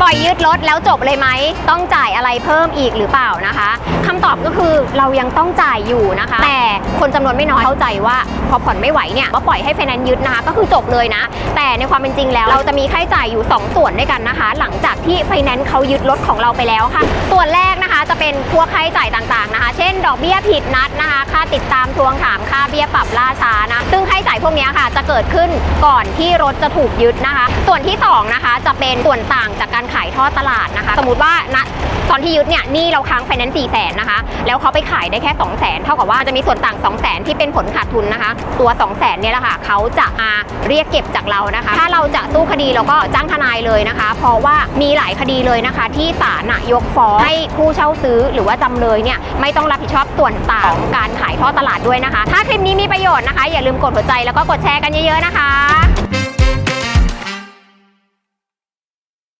ปล่อยยืดรถแล้วจบเลยไหม ต้องจ่ายอะไรเพิ่มอีกหรือเปล่านะคะคำตอบก็คือเรายังต้องจ่ายอยู่นะคะ แต่คนจำนวนไม่น้อยเข้าใจว่าพอผ่อนไม่ไหวเนี่ยก็ปล่อยให้ไฟแนนซ์ยึดนะคะ ก็คือจบเลยนะ แต่ในความเป็นจริงแล้วเราจะมีค่าใช้จ่ายอยู่ 2 ส่วนด้วยกันนะคะ หลังจากที่ไฟแนนซ์เขายึดรถของเราไปแล้วค่ะ ส่วนแรกนะคะจะเป็นพวกค่าใช้จ่ายต่างๆนะคะ เช่น ดอกเบี้ยผิดนัดนะคะ ค่าติดตามทวงถามค่าเบี้ยปรับล่าช้านะ ซึ่งค่า วกนี้ค่ะ จะเกิดขึ้นก่อนที่รถจะถูกยึดนะคะ ส่วนที่สองนะคะจะเป็นส่วนต่างจากการขายทอดตลาดนะคะ สมมติว่าณ ตอนที่ยึดเนี่ยหนี่เราค้างไฟแนนซ์สี่แสนนะคะ แล้วเขาไปขายได้แค่2 0 0 0 0 0เท่ากับว่าจะมีส่วนต่าง2 0 0 0 0 0ที่เป็นผลขาดทุนนะคะ ตัว2 0 0 0 0 0เนี่ยแหละค่ะเขาจะมาเรียกเก็บจากเรานะคะ ถ้าเราจะสู้คดีเราก็จ้างทนายเลยนะคะ เพราะว่ามีหลายคดีเลยนะคะ ที่ศาลยกฟ้องให้ผู้เช่าซื้อหรือว่าจำเลยเนี่ยไม่ต้องรับผิดชอบส่วนต่างของการขายท่อตลาดด้วยนะคะ ถ้าคลิปนี้มีประโยชน์นะคะ อย่าลืมกดหัวใจแล้วก็กดแชร์กันเยอะๆนะคะ